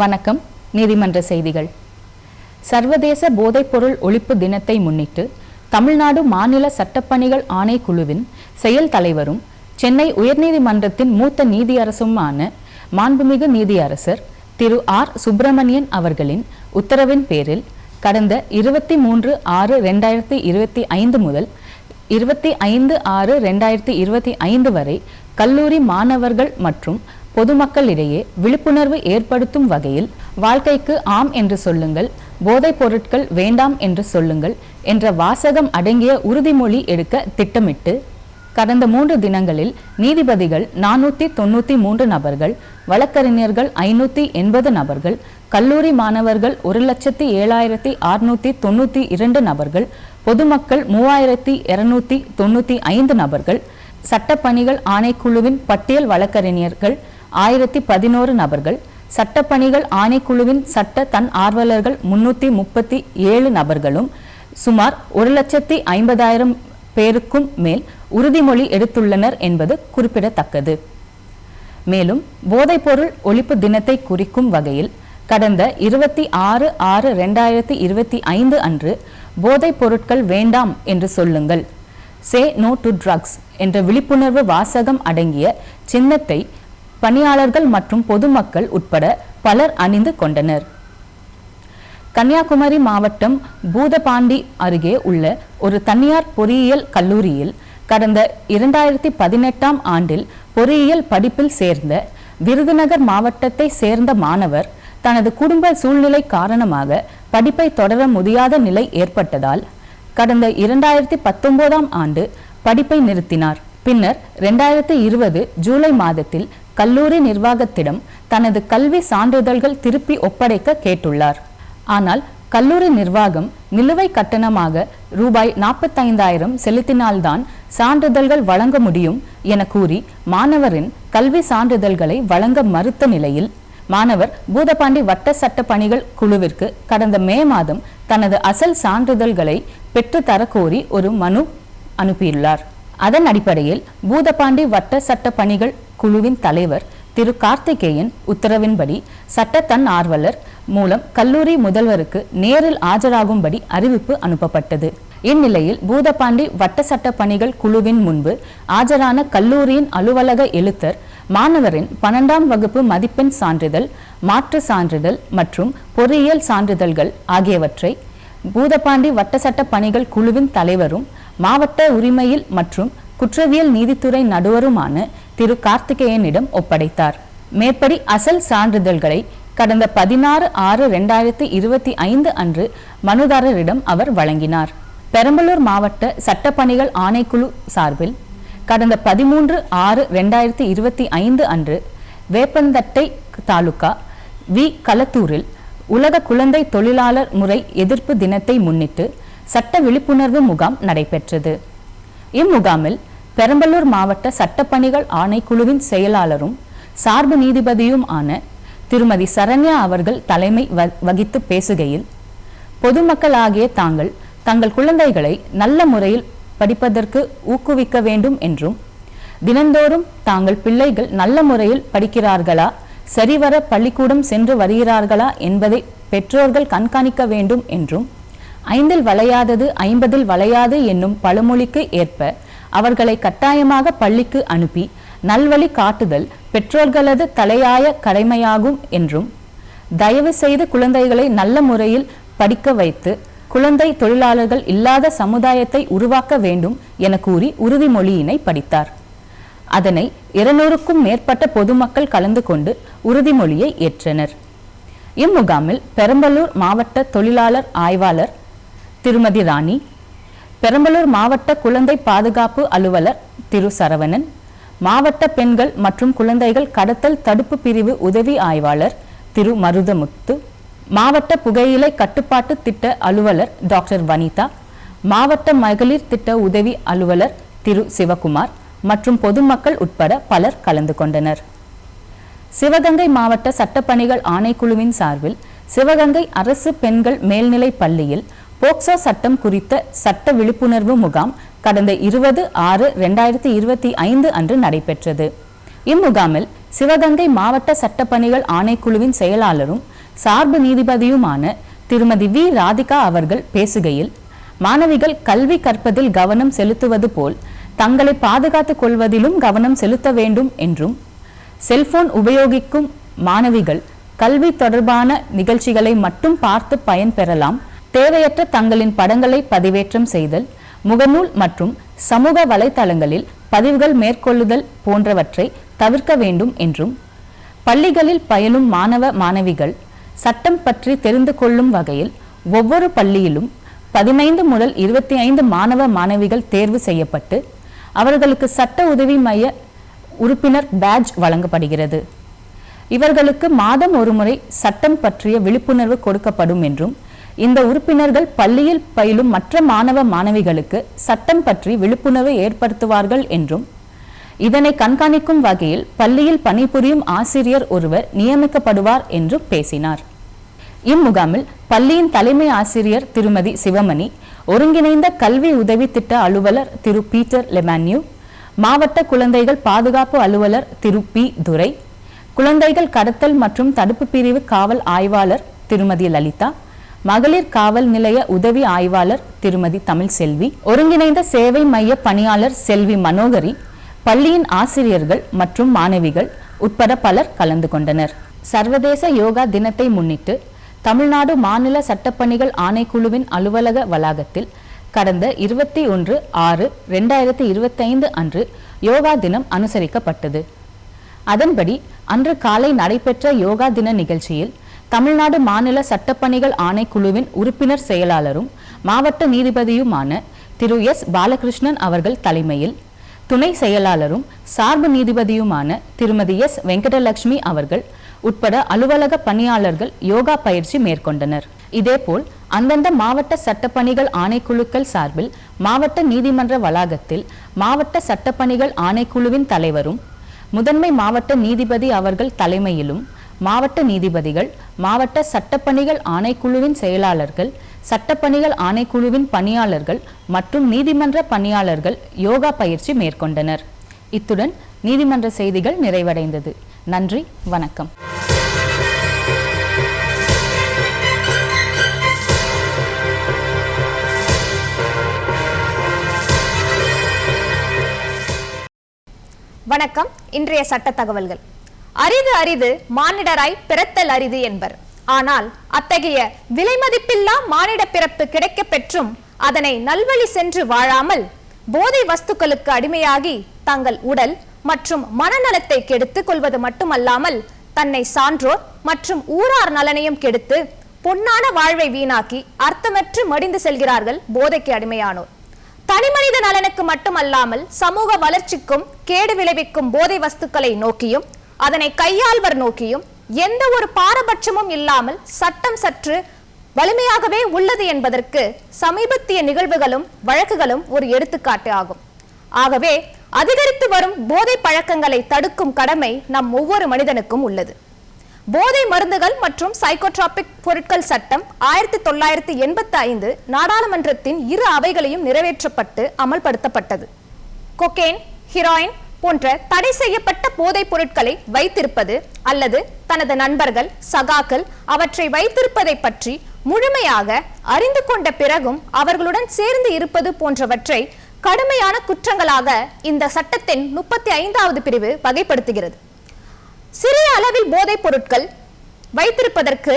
வணக்கம் நீதிமன்ற செய்திகள். சர்வதேச போதைப்பொருள் ஒழிப்பு தினத்தை முன்னிட்டு தமிழ்நாடு மாநில சட்டப்பணிகள் ஆணைக்குழுவின் செயல் தலைவரும் சென்னை உயர்நீதிமன்றத்தின் மூத்த நீதியரசுமான மாண்புமிகு நீதியரசர் திரு ஆர். சுப்பிரமணியன் அவர்களின் உத்தரவின் பேரில் கடந்த இருபத்தி மூன்று ஆறு ரெண்டாயிரத்தி இருபத்தி ஐந்து முதல் இருபத்தி ஐந்து ஆறு ரெண்டாயிரத்தி இருபத்தி ஐந்து வரை கல்லூரி மாணவர்கள் மற்றும் பொதுமக்களிடையே விழிப்புணர்வு ஏற்படுத்தும் வகையில் வாழ்க்கைக்கு ஆம் என்று சொல்லுங்கள் போதைப் பொருட்கள் வேண்டாம் என்று சொல்லுங்கள் என்ற வாசகம் அடங்கிய உறுதிமொழி எடுக்க திட்டமிட்டு கடந்த மூன்று தினங்களில் நீதிபதிகள் நானூற்றி தொண்ணூற்றி மூன்று நபர்கள் வழக்கறிஞர்கள் ஐநூற்றி எண்பது நபர்கள் கல்லூரி மாணவர்கள் ஒரு லட்சத்தி ஏழாயிரத்தி அறுநூற்றி தொண்ணூற்றி இரண்டு நபர்கள் பொதுமக்கள் மூவாயிரத்தி இருநூத்தி தொண்ணூற்றி ஐந்து நபர்கள் சட்டப்பணிகள் ஆணைக்குழுவின் பட்டியல் வழக்கறிஞர்கள் ஆயிரத்தி பதினோரு நபர்கள் சட்டப்பணிகள் ஆணைக்குழுவின் சட்ட தன் ஆர்வலர்கள் முன்னூற்றி முப்பத்தி ஏழு நபர்களும் சுமார் ஒரு லட்சத்தி ஐம்பதாயிரம் பேருக்கும் மேல் உறுதிமொழி எடுத்துள்ளனர் என்பது குறிப்பிடத்தக்கது. மேலும் போதைப்பொருள் ஒழிப்பு தினத்தை குறிக்கும் வகையில் கடந்த இருபத்தி ஆறு ஆறு ரெண்டாயிரத்தி இருபத்தி ஐந்து அன்று போதைப் பொருட்கள் வேண்டாம் என்று சொல்லுங்கள் சே நோ டு ட்ரக்ஸ் என்ற விழிப்புணர்வு வாசகம் அடங்கிய சின்னத்தை பணியாளர்கள் மற்றும் பொதுமக்கள் உட்பட பலர் அணிந்து கொண்டனர். கன்னியாகுமரி மாவட்டம் பூதபாண்டி அருகே உள்ள ஒரு தனியார் பொறியியல் கல்லூரியில் கடந்த இரண்டாயிரத்தி பதினெட்டாம் ஆண்டில் பொறியியல் படிப்பில் சேர்ந்த விருதுநகர் மாவட்டத்தை சேர்ந்த மாணவர் தனது குடும்ப சூழ்நிலை காரணமாக படிப்பை தொடர முடியாத நிலை ஏற்பட்டதால் கடந்த இரண்டாயிரத்தி பத்தொன்பதாம் ஆண்டு படிப்பை நிறுத்தினார். பின்னர் இரண்டாயிரத்தி இருபது ஜூலை மாதத்தில் கல்லூரி நிர்வாகத்திடம் தனது கல்வி சான்றிதழ்கள் திருப்பி ஒப்படைக்க கேட்டுள்ளார். ஆனால் கல்லூரி நிர்வாகம் நிலுவை கட்டணமாக ரூபாய் நாற்பத்தைந்தாயிரம் செலுத்தினால்தான் சான்றிதழ்கள் வழங்க முடியும் என கூறி மாணவரின் கல்வி சான்றிதழ்களை வழங்க மறுத்த நிலையில் மாணவர் பூதபாண்டி வட்ட சட்ட பணிகள் குழுவிற்கு கடந்த மே மாதம் தனது அசல் சான்றிதழ்களை பெற்றுத்தரக்கோரி ஒரு மனு அனுப்பியுள்ளார். அதன் அடிப்படையில் பூதபாண்டி வட்ட சட்ட பணிகள் குழுவின் தலைவர் திரு கார்த்திகேயன் உத்தரவின்படி சட்டத்தன் ஆர்வலர் மூலம் கல்லூரி முதல்வருக்கு நேரில் ஆஜராகும்படி அறிவிப்பு அனுப்பப்பட்டது. இந்நிலையில் பூதபாண்டி வட்ட சட்ட பணிகள் குழுவின் முன்பு ஆஜரான கல்லூரியின் அலுவலக எழுத்தர் மாணவரின் பன்னெண்டாம் வகுப்பு மதிப்பெண் சான்றிதழ் மாற்று சான்றிதழ் மற்றும் பொறியியல் சான்றிதழ்கள் ஆகியவற்றை பூதபாண்டி வட்ட சட்ட பணிகள் குழுவின் தலைவரும் மாவட்ட உரிமையில் மற்றும் குற்றவியல் நீதித்துறை நடுவருமான திரு கார்த்திகேயனிடம் ஒப்படைத்தார். மேற்படி அசல் சான்றிதழ்களை கடந்த பதினாறு ஆறு ரெண்டாயிரத்தி இருபத்தி ஐந்து அன்று மனுதாரரிடம் அவர் வழங்கினார். பெரம்பலூர் மாவட்ட சட்டப்பணிகள் ஆணைக்குழு சார்பில் கடந்த பதிமூன்று ஆறு ரெண்டாயிரத்தி இருபத்தி ஐந்து அன்று வேப்பந்தட்டை தாலுகா வி. களத்தூரில் உலக குழந்தை தொழிலாளர் முறை எதிர்ப்பு தினத்தை முன்னிட்டு சட்ட விழிப்புணர்வு முகாம் நடைபெற்றது. இம்முகாமில் பெரம்பலூர் மாவட்ட சட்டப்பணிகள் ஆணைக்குழுவின் செயலாளரும் சார்பு நீதிபதியும் ஆன திருமதி சரண்யா அவர்கள் தலைமை வகித்து பேசுகையில் பொதுமக்களாகிய தாங்கள் தங்கள் குழந்தைகளை நல்ல முறையில் படிப்பதற்கு ஊக்குவிக்க வேண்டும் என்றும் தினந்தோறும் தாங்கள் பிள்ளைகள் நல்ல முறையில் படிக்கிறார்களா சரிவர பள்ளிக்கூடம் சென்று வருகிறார்களா என்பதை பெற்றோர்கள் கண்காணிக்க வேண்டும் என்றும் ஐந்தில் வளையாதது ஐம்பதில் வளையாது என்னும் பழமொழிக்கு ஏற்ப அவர்களை கட்டாயமாக பள்ளிக்கு அனுப்பி நல்வழி காட்டுதல் பெற்றோர்களது தலையாய கடமையாகும் என்றும் தயவு செய்து குழந்தைகளை நல்ல முறையில் படிக்க வைத்து குழந்தை தொழிலாளர்கள் இல்லாத சமுதாயத்தை உருவாக்க வேண்டும் என கூறி உறுதிமொழியினை படித்தார். அதனை இருநூறுக்கும் மேற்பட்ட பொதுமக்கள் கலந்து கொண்டு உறுதிமொழியை ஏற்றனர். இம்முகாமில் பெரம்பலூர் மாவட்ட தொழிலாளர் ஆய்வாளர் திருமதி ராணி பெரம்பலூர் மாவட்ட குழந்தை பாதுகாப்பு அலுவலர் திரு சரவணன் மாவட்ட பெண்கள் மற்றும் குழந்தைகள் கடத்தல் தடுப்பு பிரிவு உதவி ஆய்வாளர் திரு மருதமுத்து மாவட்ட புகையிலை கட்டுப்பாட்டு திட்ட அலுவலர் டாக்டர் வனிதா மாவட்ட மகளிர் திட்ட உதவி அலுவலர் திரு சிவகுமார் மற்றும் பொதுமக்கள் உட்பட பலர் கலந்து கொண்டனர். சிவகங்கை மாவட்ட சட்டப்பணிகள் ஆணைக்குழுவின் சார்பில் சிவகங்கை அரசு பெண்கள் மேல்நிலைப் பள்ளியில் போக்சோ சட்டம் குறித்த சட்ட விழிப்புணர்வு முகாம் கடந்த இருபது ஆறு ரெண்டாயிரத்தி இருபத்தி ஐந்து அன்று நடைபெற்றது. இம்முகாமில் சிவகங்கை மாவட்ட சட்டப்பணிகள் ஆணைக்குழுவின் செயலாளரும் சார்பு நீதிபதியுமான திருமதி வி. ராதிகா அவர்கள் பேசுகையில் மாணவிகள் கல்வி கற்பதில் கவனம் செலுத்துவது போல் தங்களை பாதுகாத்துக் கொள்வதிலும் கவனம் செலுத்த வேண்டும் என்றும் செல்போன் உபயோகிக்கும் மாணவிகள் கல்வி தொடர்பான நிகழ்ச்சிகளை மட்டும் பார்த்து பயன்பெறலாம் தேவையற்ற தங்களின் படங்களை பதிவேற்றம் செய்தல் முகநூல் மற்றும் சமூக வலைத்தளங்களில் பதிவுகள் மேற்கொள்ளுதல் போன்றவற்றை தவிர்க்க வேண்டும் என்றும் பள்ளிகளில் பயிலும் மாணவ மாணவிகள் சட்டம் பற்றி தெரிந்து கொள்ளும் வகையில் ஒவ்வொரு பள்ளியிலும் பதினைந்து முதல் இருபத்தி ஐந்து மாணவ மாணவிகள் தேர்வு செய்யப்பட்டு அவர்களுக்கு சட்ட உதவி மைய உறுப்பினர் பேட்ஜ் வழங்கப்படுகிறது. இவர்களுக்கு மாதம் ஒருமுறை சட்டம் பற்றிய விழிப்புணர்வு கொடுக்கப்படும் என்றும் இந்த உறுப்பினர்கள் பள்ளியில் பயிலும் மற்ற மாணவ மாணவிகளுக்கு சட்டம் பற்றி விழிப்புணர்வு ஏற்படுத்துவார்கள் என்றும் இதனை கண்காணிக்கும் வகையில் பள்ளியில் பணிபுரியும் ஆசிரியர் ஒருவர் நியமிக்கப்படுவார் என்றும் பேசினார். இம்முகாமில் பள்ளியின் தலைமை ஆசிரியர் திருமதி சிவமணி ஒருங்கிணைந்த கல்வி உதவி திட்ட அலுவலர் திரு பீட்டர் லெமான்யூ மாவட்ட குழந்தைகள் பாதுகாப்பு அலுவலர் திரு பி துரை குழந்தைகள் கடத்தல் மற்றும் தடுப்பு பிரிவு காவல் ஆய்வாளர் திருமதி லலிதா மகளிர் காவல் நிலைய உதவி ஆய்வாளர் திருமதி தமிழ்செல்வி ஒருங்கிணைந்த சேவை மைய பணியாளர் செல்வி மனோகரி பள்ளியின் ஆசிரியர்கள் மற்றும் மாணவிகள் உட்பட பலர் கலந்து கொண்டனர். சர்வதேச யோகா தினத்தை முன்னிட்டு தமிழ்நாடு மாநில சட்டப்பணிகள் ஆணைக்குழுவின் அலுவலக வளாகத்தில் கடந்த இருபத்தி ஒன்று ஆறு ரெண்டாயிரத்தி இருபத்தைந்து அன்று யோகா தினம் அனுசரிக்கப்பட்டது. அதன்படி அன்று காலை நடைபெற்ற யோகா தின நிகழ்ச்சியில் தமிழ்நாடு மாநில சட்டப்பணிகள் ஆணைக்குழுவின் உறுப்பினர் செயலாளரும் மாவட்ட நீதிபதியுமான திரு எஸ். பாலகிருஷ்ணன் அவர்கள் தலைமையில் துணை செயலாளரும் சார்பு நீதிபதியுமான திருமதி எஸ். வெங்கடலட்சுமி அவர்கள் உட்பட அலுவலக பணியாளர்கள் யோகா பயிற்சி மேற்கொண்டனர். இதேபோல் அந்தந்த மாவட்ட சட்டப்பணிகள் ஆணைக்குழுக்கள் சார்பில் மாவட்ட நீதிமன்ற வளாகத்தில் மாவட்ட சட்டப்பணிகள் ஆணைக்குழுவின் தலைவரும் முதன்மை மாவட்ட நீதிபதி அவர்கள் தலைமையிலும் மாவட்ட நீதிபதிகள் மாவட்ட சட்டப்பணிகள் ஆணைக்குழுவின் செயலாளர்கள் சட்டப்பணிகள் ஆணைக்குழுவின் பணியாளர்கள் மற்றும் நீதிமன்ற பணியாளர்கள் யோகா பயிற்சி மேற்கொண்டனர். இத்துடன் நீதிமன்ற செய்திகள் நிறைவடைந்தது. நன்றி வணக்கம். வணக்கம். இன்றைய சட்ட தகவல்கள். அரிது அரிது மானிடராய் பிறத்தல் அரிது என்பர். ஆனால் அத்தகைய விலைமதிப்பில்லா மானிட பிறப்பு கிடைக்க பெற்றும் அதனை நல்வழி சென்று வாழாமல் போதை வஸ்துக்களுக்கு அடிமையாகி தங்கள் உடல் மற்றும் மனநலத்தை கெடுத்து கொள்வது மட்டுமல்லாமல் தன்னை சான்றோர் மற்றும் ஊரார் நலனையும் கெடுத்து பொன்னான வாழ்வை வீணாக்கி அர்த்தமற்று மடிந்து செல்கிறார்கள் போதைக்கு அடிமையானோர். தனிமனித நலனுக்கு மட்டுமல்லாமல் சமூக வளர்ச்சிக்கும் கேடு விளைவிக்கும் போதை வஸ்துக்களை நோக்கியும் அதனை கையாள்வர் நோக்கியும் எந்த ஒரு பாரபட்சமும் இல்லாமல் சட்டம் சற்று வலிமையாகவே உள்ளது என்பதற்கு சமீபத்திய நிகழ்வுகளும் வழக்குகளும் ஒரு எடுத்துக்காட்டு ஆகும். ஆகவே அதிகரித்து வரும் போதை பழக்கங்களை தடுக்கும் கடமை நம் ஒவ்வொரு மனிதனுக்கும் உள்ளது. போதை மருந்துகள் மற்றும் சைக்கோட்ராபிக் பொருட்கள் சட்டம் ஆயிரத்தி தொள்ளாயிரத்தி எண்பத்தி ஐந்து நாடாளுமன்றத்தின் இரு அவைகளையும் நிறைவேற்றப்பட்டு அமல்படுத்தப்பட்டது. கொக்கேன் ஹீரோயின் போன்ற தடை செய்யப்பட்ட போதைப் பொருட்களை வைத்திருப்பது அல்லது தனது நண்பர்கள் சகாக்கள் அவற்றை வைத்திருப்பதை பற்றி முழுமையாக அறிந்து கொண்ட பிறகும் அவர்களுடன் சேர்ந்து இருப்பது போன்றவற்றை கடுமையான குற்றங்களாக இந்த சட்டத்தின் முப்பத்தி ஐந்தாவது பிரிவு வகைப்படுத்துகிறது. சிறிய அளவில் போதைப் பொருட்கள் வைத்திருப்பதற்கு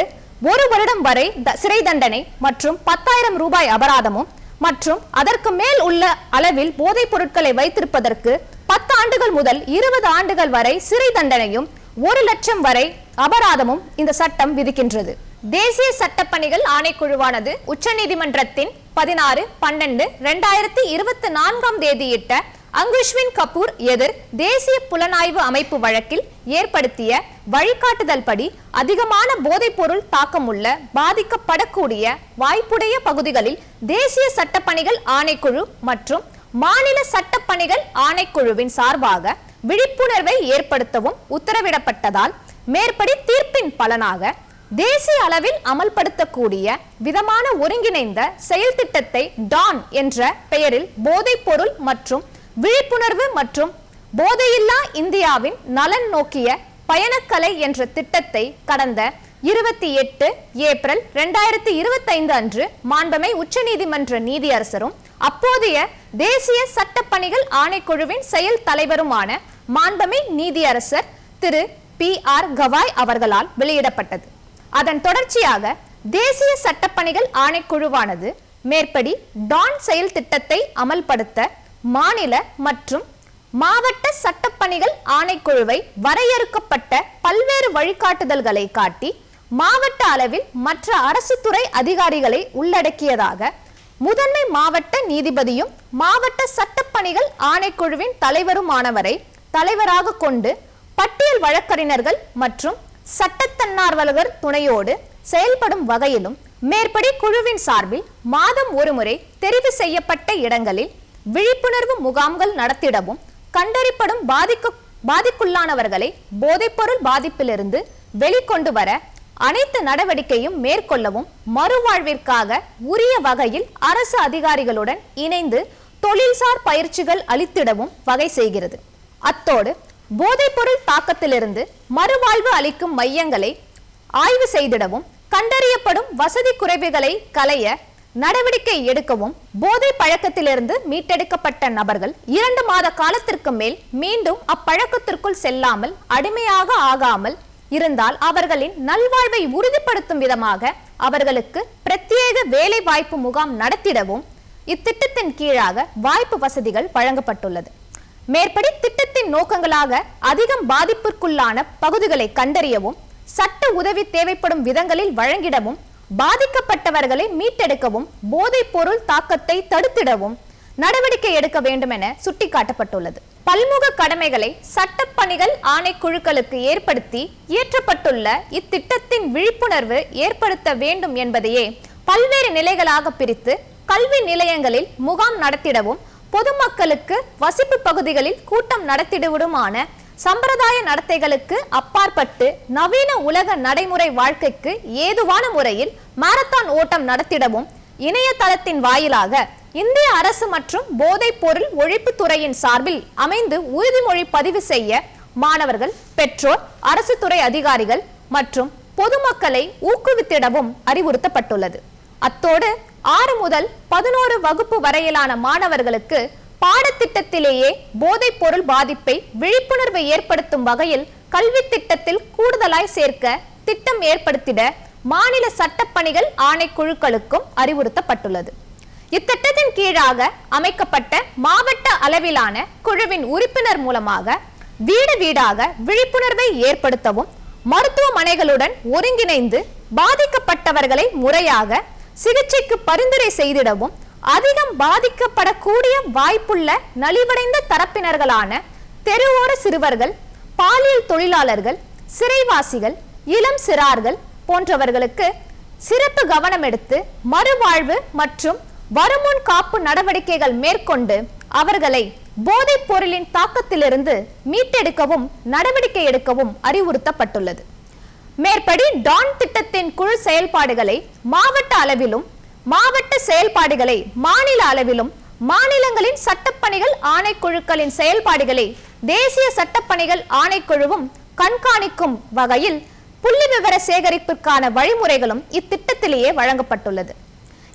ஒரு வருடம் வரை த- சிறை தண்டனை மற்றும் பத்தாயிரம் ரூபாய் அபராதமும் மற்றும் அதற்கு மேல் உள்ள அளவில் போதைப் பொருட்களை வைத்திருப்பதற்கு பத்து ஆண்டுகள் முதல் இருபது ஆண்டுகள் வரை சிறை தண்டனையும் ஒரு லட்சம் வரை அபராதமும் இந்த சட்டம் விதிக்கின்றது. தேசிய சட்டப்பணிகள் ஆணைக்குழுவானது உச்சநீதிமன்றத்தின் பதினாறு பன்னெண்டு ரெண்டாயிரத்தி இருபத்தி நான்காம் தேதியிட்ட அங்குஷ்வின் கபூர் எதிர் தேசிய புலனாய்வு அமைப்பு வழக்கில் ஏற்படுத்திய வழிகாட்டுதல் படி அதிகமான போதைப்பொருள் தாக்கமுள்ள பாதிக்கப்படக்கூடிய வாய்ப்புடைய பகுதிகளில் தேசிய சட்டப்பணிகள் ஆணைக்குழு மற்றும் மாநில சட்டப்பணிகள் ஆணைக்குழுவின் சார்பாக விழிப்புணர்வை ஏற்படுத்தவும் உத்தரவிடப்பட்டதால் மேற்படி தீர்ப்பின் பலனாக தேசிய அளவில் அமல்படுத்தக்கூடிய விதமான ஒருங்கிணைந்த செயல் திட்டத்தை டான் என்ற பெயரில் போதைப்பொருள் மற்றும் விழிப்புணர்வு மற்றும் போதையில்லா இந்தியாவின் நலன் நோக்கிய பயணக்கலை என்ற திட்டத்தை கடந்த இருபத்தி எட்டு ஏப்ரல் ரெண்டாயிரத்தி இருபத்தைந்து அன்று மாண்பமை உச்சநீதிமன்ற நீதியரசரும் அப்போதைய தேசிய சட்டப்பணிகள் ஆணைக்குழுவின் செயல் தலைவருமான மாண்பமை நீதியரசர் திரு பி ஆர் கவாய் அவர்களால் வெளியிடப்பட்டது. அதன் தொடர்ச்சியாக தேசிய சட்டப்பணிகள் ஆணைக்குழுவானது மேற்படி டான் செயல் திட்டத்தை அமல்படுத்த மாநில மற்றும் மாவட்ட சட்டப்பணிகள் ஆணைக்குழுவை வரையறுக்கப்பட்ட பல்வேறு வழிகாட்டுதல்களை காட்டி மாவட்ட அளவில் மற்ற அரசு துறை அதிகாரிகளை உள்ளடக்கியதாக முதன்மை மாவட்ட நீதிபதியும் மாவட்ட சட்டப்பணிகள் ஆணைக்குழுவின் தலைவருமானவரை தலைவராக கொண்டு பட்டியல் வழக்கறிஞர்கள் மற்றும் சட்டத்தன்னார்வலர் துணையோடு செயல்படும் வகையிலும் மேற்படி குழுவின் சார்பில் மாதம் ஒருமுறை தெரிவு செய்யப்பட்ட இடங்களில் விழிப்புணர்வு முகாம்கள் நடத்திடவும் கண்டறிப்படும் பாதிக்க பாதிக்குள்ளானவர்களை போதைப்பொருள் பாதிப்பிலிருந்து வெளிக்கொண்டு வர அனைத்து நடவடிக்கையும் மேற்கொள்ளவும் மறுவாழ்விற்காக உரிய வகையில் அரசு அதிகாரிகளுடன் இணைந்து தொழில்சார் பயிற்சிகள் அளித்திடவும் வகை செய்கிறது. அத்தோடு போதைப்பொருள் தாக்கத்திலிருந்து மறுவாழ்வு அளிக்கும் மையங்களை ஆய்வு செய்திடவும் கண்டறியப்படும் வசதி குறைவுகளை களைய நடவடிக்கை எடுக்கவும் போதை பழக்கத்திலிருந்து மீட்டெடுக்கப்பட்ட நபர்கள் இரண்டு மாத காலத்திற்கு மேல் மீண்டும் அப்பழக்கத்திற்குள் செல்லாமல் அடிமையாக ஆகாமல் இருந்தால் அவர்களின் நல்வாழ்வை உறுதிப்படுத்தும் விதமாக அவர்களுக்கு பிரத்யேக வேலை வாய்ப்பு முகாம் நடத்திடவும் இத்திட்டத்தின் கீழாக வாய்ப்பு வசதிகள் வழங்கப்பட்டுள்ளது. மேற்படி திட்டத்தின் நோக்கங்களாக அதிகம் பாதிப்பிற்குள்ளான பகுதிகளை கண்டறியவும் சட்ட உதவி தேவைப்படும் விதங்களில் வழங்கிடவும் பாதிக்கப்பட்டவர்களை மீட்டெடுக்கவும் போதைப் பொருள் தாக்கத்தை தடுத்திடவும் நடவடிக்கை எடுக்க வேண்டும் என சுட்டிக்காட்டப்பட்டுள்ளது. பல்முக கடமைகளை சட்டப்பணிகள் ஆணைக்குழுக்களுக்கு ஏற்படுத்தி இயற்றப்பட்டுள்ள இத்திட்டத்தின் விழிப்புணர்வு ஏற்படுத்த வேண்டும் என்பதையே பல்வேறு நிலைகளாக பிரித்து கல்வி நிலையங்களில் முகாம் நடத்திடவும் பொதுமக்களுக்கு வசிப்பு பகுதிகளில் கூட்டம் நடத்திடுவதுமான சம்பிரதாய நடத்தைகளுக்கு அப்பாற்பட்டு நவீன உலக நடைமுறை வாழ்க்கைக்கு ஏதுவான முறையில் மாரத்தான் ஓட்டம் நடத்திடவும் இணையதளத்தின் வாயிலாக இந்திய அரசு மற்றும் போதைப் பொருள் ஒழிப்பு துறையின் சார்பில் அமைந்து உறுதிமொழி பதிவு செய்ய மாணவர்கள் பெற்றோர் அரசு துறை அதிகாரிகள் மற்றும் பொதுமக்களை ஊக்குவித்திடவும் அறிவுறுத்தப்பட்டுள்ளது. அத்தோடு ஆறு முதல் பதினோரு வகுப்பு வரையிலான மாணவர்களுக்கு பாடத்திட்டத்திலேயே போதைப் பொருள் பாதிப்பை விழிப்புணர்வை ஏற்படுத்தும் வகையில் கல்வி திட்டத்தில் கூடுதலாய் சேர்க்க திட்டம் ஏற்படுத்திட மாநில சட்டப்பணிகள் ஆணைக்குழுக்களுக்கும் அறிவுறுத்தப்பட்டுள்ளது. இத்திட்டத்தின் கீழாக அமைக்கப்பட்ட மாவட்ட அளவிலான குழுவின் உறுப்பினர் மூலமாக வீடு வீடாக விழிப்புணர்வை ஏற்படுத்தவும் மருத்துவமனைகளுடன் ஒருங்கிணைந்து பாதிக்கப்பட்டவர்களை முறையாக சிகிச்சைக்கு பரிந்துரை செய்திடவும் அதிகம் பாதிக்கப்படக்கூடிய வாய்ப்புள்ள நலிவடைந்த தரப்பினர்களான தெருவோர சிறுவர்கள் பாலியல் தொழிலாளர்கள் சிறைவாசிகள் இளம் சிறார்கள் போன்றவர்களுக்கு சிறப்பு கவனம் எடுத்து மறுவாழ்வு மற்றும் வருமுன் காப்பு நடவடிக்கைகள் மேற்கொண்டு அவர்களை போதைப் பொருளின் தாக்கத்திலிருந்து மீட்டெடுக்கவும் நடவடிக்கை எடுக்கவும் அறிவுறுத்தப்பட்டுள்ளது. மேற்படி டான் திட்டத்தின் குழு செயல்பாடுகளை மாவட்ட அளவிலும் மாவட்ட செயல்பாடுகளை மாநில அளவிலும் மாநிலங்களின் சட்டப்பணிகள் ஆணைக்குழுக்களின் செயல்பாடுகளை தேசிய சட்டப்பணிகள் ஆணைக்குழுவும் கண்காணிக்கும் வகையில் புள்ளி விவர சேகரிப்பிற்கான வழிமுறைகளும் இத்திட்டத்திலேயே வழங்கப்பட்டுள்ளது.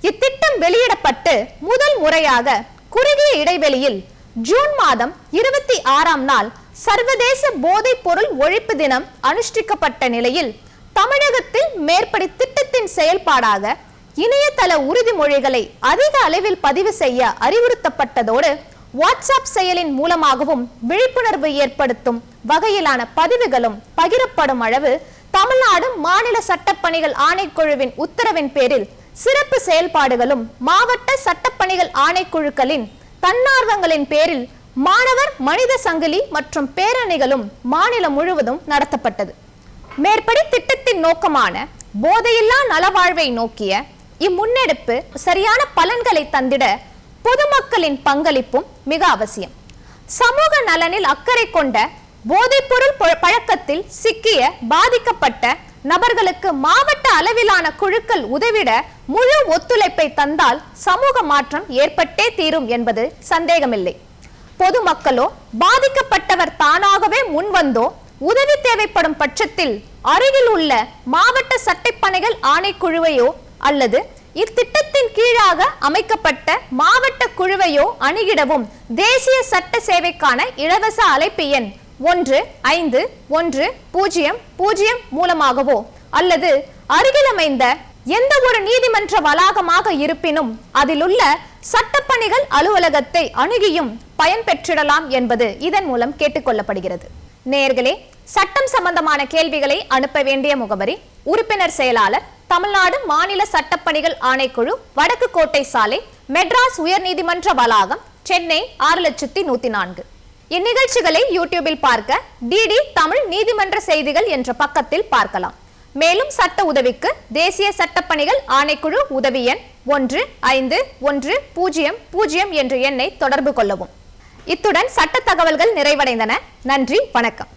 இத்திட்டம் வெளியிடப்பட்டு முதல் முறையாக குறுகிய இடைவெளியில் ஜூன் மாதம் இருபத்தி ஆறாம் நாள் சர்வதேச போதைப் பொருள் ஒழிப்பு தினம் அனுஷ்டிக்கப்பட்ட நிலையில் தமிழகத்தில் மேற்படி திட்டத்தின் செயல்பாடாக இணையதள உறுதிமொழிகளை அதிக அளவில் பதிவு செய்ய அறிவுறுத்தப்பட்டதோடு வாட்ஸ்அப் செயலின் மூலமாகவும் விழிப்புணர்வு ஏற்படுத்தும் வகையிலான பதிவுகளும் பகிரப்படும் அளவு தமிழ்நாடு மாநில சட்டப்பணிகள் ஆணைக்குழுவின் உத்தரவின் பேரில் சிறப்பு செயல்பாடுகளும் மாவட்ட சட்டப்பணிகள் ஆணைக்குழுக்களின் தன்னார்வங்களின் பேரில் மாணவர் மனித சங்கிலி மற்றும் பேரணிகளும் மாநிலம் முழுவதும் நடத்தப்பட்டது. மேற்படி திட்டத்தின் நோக்கமான போதையில்லா நலவாழ்வை நோக்கிய இம்முன்னெடுப்பு சரியான பலன்களை தந்திட பொதுமக்களின் பங்களிப்பும் மிக அவசியம். சமூக நலனில் அக்கறை கொண்ட போதைப்பொருள் பழ- பழக்கத்தில் சிக்கிய பாதிக்கப்பட்ட நபர்களுக்கு மாவட்ட அளவிலான குழுக்கள் உதவிட முழு ஒத்துழைப்பை தந்தால் சமூக மாற்றம் ஏற்பட்டே தீரும் என்பது சந்தேகமில்லை. பொதுமக்களோ பாதிக்கப்பட்டவர் தானாகவே முன்வந்தோ உதவி தேவைப்படும் பட்சத்தில் அருகில் உள்ள மாவட்ட சட்டைப்பணிகள் ஆணைக்குழுவையோ அல்லது இத்திட்டத்தின் கீழாக அமைக்கப்பட்ட மாவட்ட குழுவையோ அணுகிடவும் தேசிய சட்ட சேவைக்கான இலவச அழைப்பு எண் ஒன்று ஐந்து ஒன்று பூஜ்ஜியம் பூஜ்ஜியம் மூலமாகவோ அல்லது அருகிலமைந்த எந்த ஒரு நீதிமன்ற வளாகமாக இருப்பினும் அதிலுள்ள சட்டப்பணிகள் அலுவலகத்தை அணுகியும் பயன்பெற்றிடலாம் என்பது இதன் மூலம் கேட்டுக்கொள்ளப்படுகிறது. நேர்களே சட்டம் சம்பந்தமான கேள்விகளை அனுப்ப வேண்டிய முகவரி உறுப்பினர் செயலாளர் தமிழ்நாடு மாநில சட்டப்பணிகள் ஆணைக்குழு வடக்கு கோட்டை சாலை மெட்ராஸ் உயர்நீதிமன்ற வளாகம் சென்னை ஆறு லட்சத்தி நூத்தி நான்கு. இந்நிகழ்ச்சிகளை யூடியூபில் பார்க்க டிடி தமிழ் நீதிமன்ற செய்திகள் என்ற பக்கத்தில் பார்க்கலாம். மேலும் சட்ட உதவிக்கு தேசிய சட்டப்பணிகள் ஆணைக்குழு உதவி எண் ஒன்று ஐந்து ஒன்று பூஜ்ஜியம் பூஜ்ஜியம் என்ற எண்ணை தொடர்பு கொள்ளவும். இத்துடன் சட்ட தகவல்கள் நிறைவடைந்தன. நன்றி வணக்கம்.